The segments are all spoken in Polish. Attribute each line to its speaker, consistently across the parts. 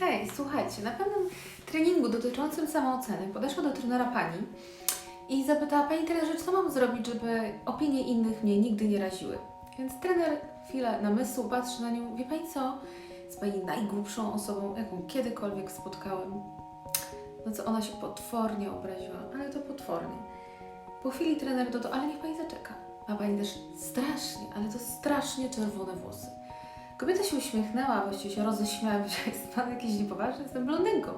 Speaker 1: Hej, słuchajcie, na pewnym treningu dotyczącym samooceny podeszła do trenera pani i zapytała Pani trenerze, co mam zrobić, żeby opinie innych mnie nigdy nie raziły. Więc trener chwilę namysłu patrzy na nią, wie Pani co, jest Pani najgłupszą osobą, jaką kiedykolwiek spotkałem. No co, ona się potwornie obraziła, ale to potwornie. Po chwili trener dodał, ale niech Pani zaczeka. Ma Pani też strasznie, ale to strasznie czerwone włosy. Kobieta się uśmiechnęła, właściwie się roześmiała, że jest Pan jakiś niepoważny, jestem blondynką.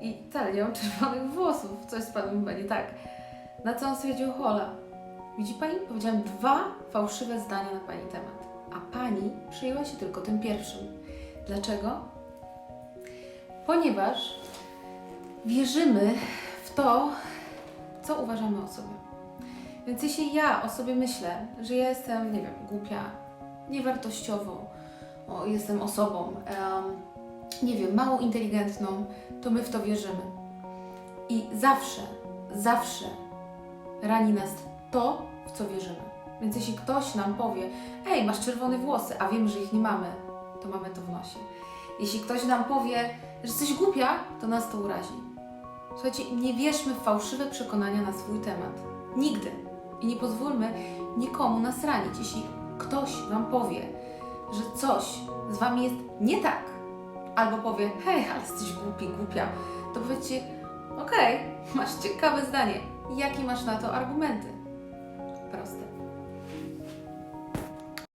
Speaker 1: I wcale nie mam czerwonych włosów, coś z Panem chyba nie tak. Na co on stwierdził, hola, widzi Pani, powiedziałam dwa fałszywe zdania na Pani temat, a Pani przyjęła się tylko tym pierwszym. Dlaczego? Ponieważ wierzymy w to, co uważamy o sobie. Więc jeśli ja o sobie myślę, że ja jestem, nie wiem, głupia, niewartościową, jestem osobą, nie wiem, mało inteligentną, to my w to wierzymy. I zawsze, zawsze rani nas to, w co wierzymy. Więc jeśli ktoś nam powie, ej, masz czerwone włosy, a wiemy, że ich nie mamy, to mamy to w nosie. Jeśli ktoś nam powie, że jesteś głupia, to nas to urazi. Słuchajcie, nie wierzmy w fałszywe przekonania na swój temat. Nigdy. I nie pozwólmy nikomu nas ranić. Jeśli ktoś Wam powie, że coś z Wami jest nie tak, albo powie, hej, ale jesteś głupi, głupia, to powiedzcie, okej, masz ciekawe zdanie. Jakie masz na to argumenty? Proste.